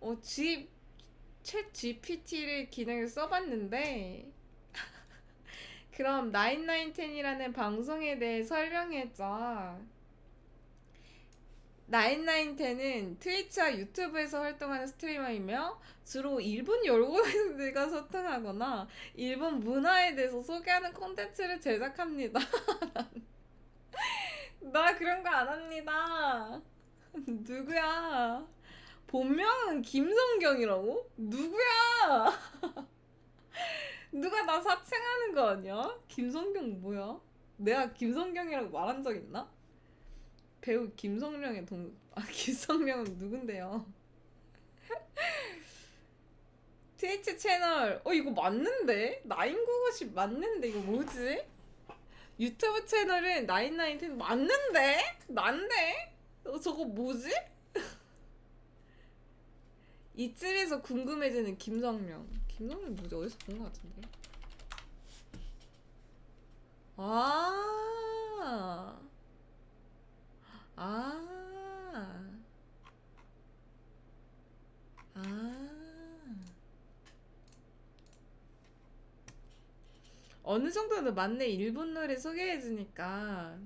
어, G, 챗 GPT를 기능을 써봤는데, 그럼 9910이라는 방송에 대해 설명해줘. 9910은 트위치와 유튜브에서 활동하는 스트리머이며 주로 일본 연구생들과 소통하거나 일본 문화에 대해서 소개하는 콘텐츠를 제작합니다. 나 그런 거 안 합니다. 누구야? 본명은 김성경이라고? 누구야? 누가 나 사칭하는 거 아니야? 김성경 뭐야? 내가 김성경이라고 말한 적 있나? 배우 김성령의 동, 아, 김성령은 누군데요? 트위치 채널, 어, 이거 맞는데? 나인구고십 맞는데? 이거 뭐지? 유튜브 채널은 나인나인텐 맞는데? 난데? 어, 저거 뭐지? 이쯤에서 궁금해지는 김성령. 김성령 뭐지? 어디서 본 것 같은데? 아. 아. 아. 어느 정도는 맞네. 일본 노래 소개해주니까.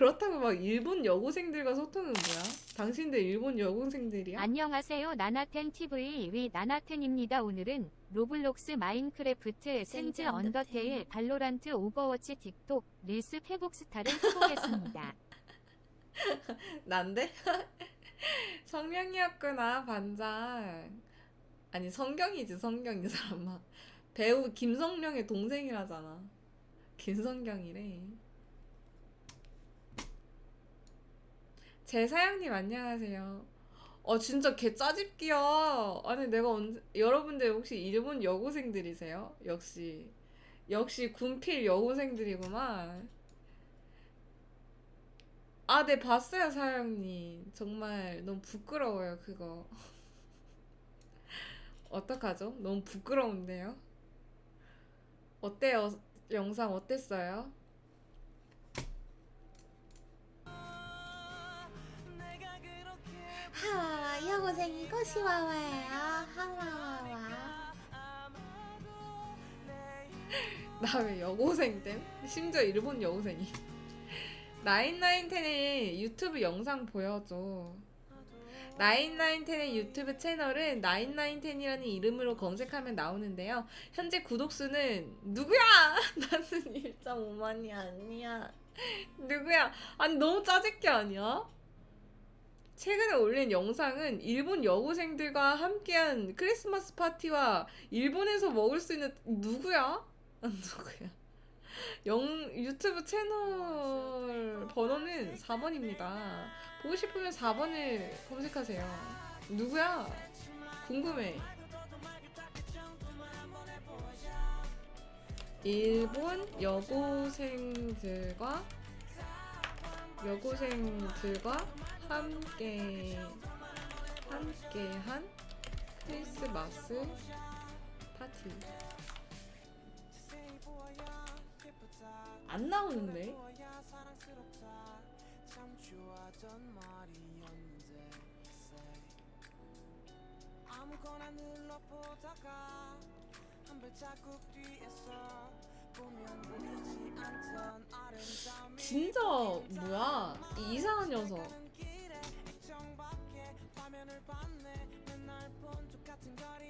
그렇다고 막 일본 여고생들과 소통은 뭐야? 당신들 일본 여고생들이야? 안녕하세요. 나나텐 TV 위 나나텐입니다. 오늘은 로블록스 마인크래프트 센즈 언더테일 발로란트 오버워치 틱톡 릴스 페북스타를 해보겠습니다. 난데? 성명이었구나, 반장. 아니, 성경이지, 성경, 이 사람아. 배우 김성령의 동생이라잖아. 김성경이래. 제 사장님, 안녕하세요. 어, 진짜 개 짜집기야. 아니, 내가 언제, 여러분들 혹시 일본 여고생들이세요? 역시. 역시 군필 여고생들이구만. 아, 네, 봤어요, 사장님. 정말 너무 부끄러워요, 그거. 어떡하죠? 너무 부끄러운데요? 어때요? 영상 어땠어요? 여고생이고 시와와예요 하와와와 나 왜 여고생됨? 심지어 일본 여고생이. 나인나인텐의 유튜브 영상 보여줘. 나인나인텐의 유튜브 채널은 나인나인텐이라는 이름으로 검색하면 나오는데요. 현재 구독 수는 누구야? 나는 1.5만이 아니야. 누구야? 아니 너무 짜증게 아니야? 최근에 올린 영상은 일본 여고생들과 함께한 크리스마스 파티와 일본에서 먹을 수 있는 누구야? 누구야? 영 유튜브 채널 번호는 4번입니다. 보고 싶으면 4번을 검색하세요. 누구야? 궁금해. 일본 여고생들과 여고생들과 함께 함께한 크리스마스 파티. 안 나오는데? 아무거나 눌러보다가 한 발자국 뒤에서 진짜 뭐야? 이 이상한 녀석.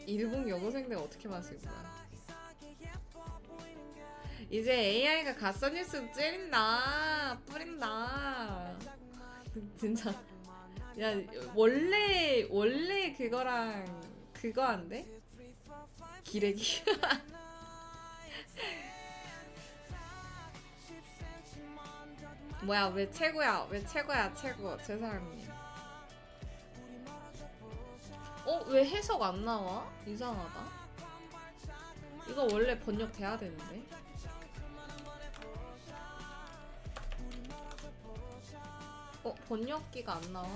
일본 여고생들 어떻게 봤을 거야? 이제 AI가 가짜 뉴스 찌린다 뿌린다 진짜 야 원래 원래 그거랑 그거 한데 기레기 뭐야 왜 최고야 왜 최고야 최고. 제 사람이 어왜 해석 안 나와? 이상하다. 이거 원래 번역돼야 되는데. 어 번역기가 안 나와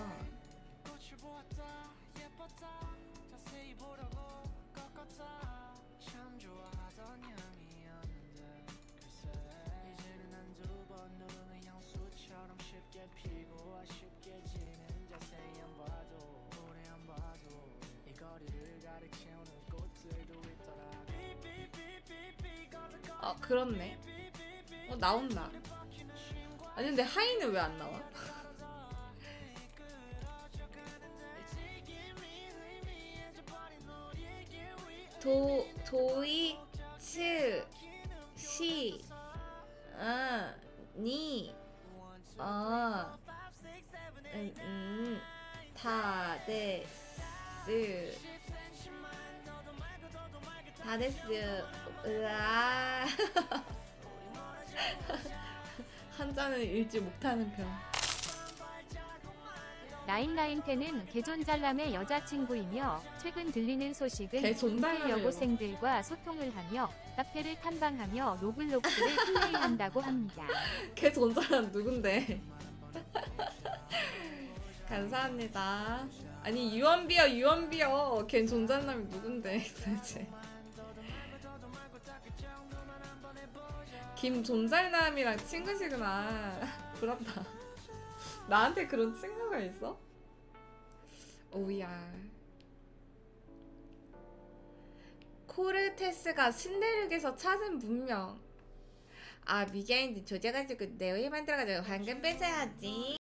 아 그렇네. 어 나온다. 아니 근데 하이는 왜 안 나와? 도 도이츠 시아니아 어, 음다 음, 데스. 다 데스, 으아. 한자는 읽지 못하는 편. 나인나인테는 개존잘남의 여자친구이며 최근 들리는 소식은 개존잘남이요. 군필 여고생들과 소통을 하며 카페를 탐방하며 로블록스를 플레이한다고 합니다. 걔 전사람 누군데? 감사합니다. 아니 유언비어 유언비어 걔 존잘남이 누군데 도대체? 김 존잘남이랑 친구시구나. 부럽다. 나한테 그런 친구가 있어? 오야. 코르테스가 신대륙에서 찾은 문명. 아 미개인들 조져가지고 내왜 만들어가지고 황금 뺏어야지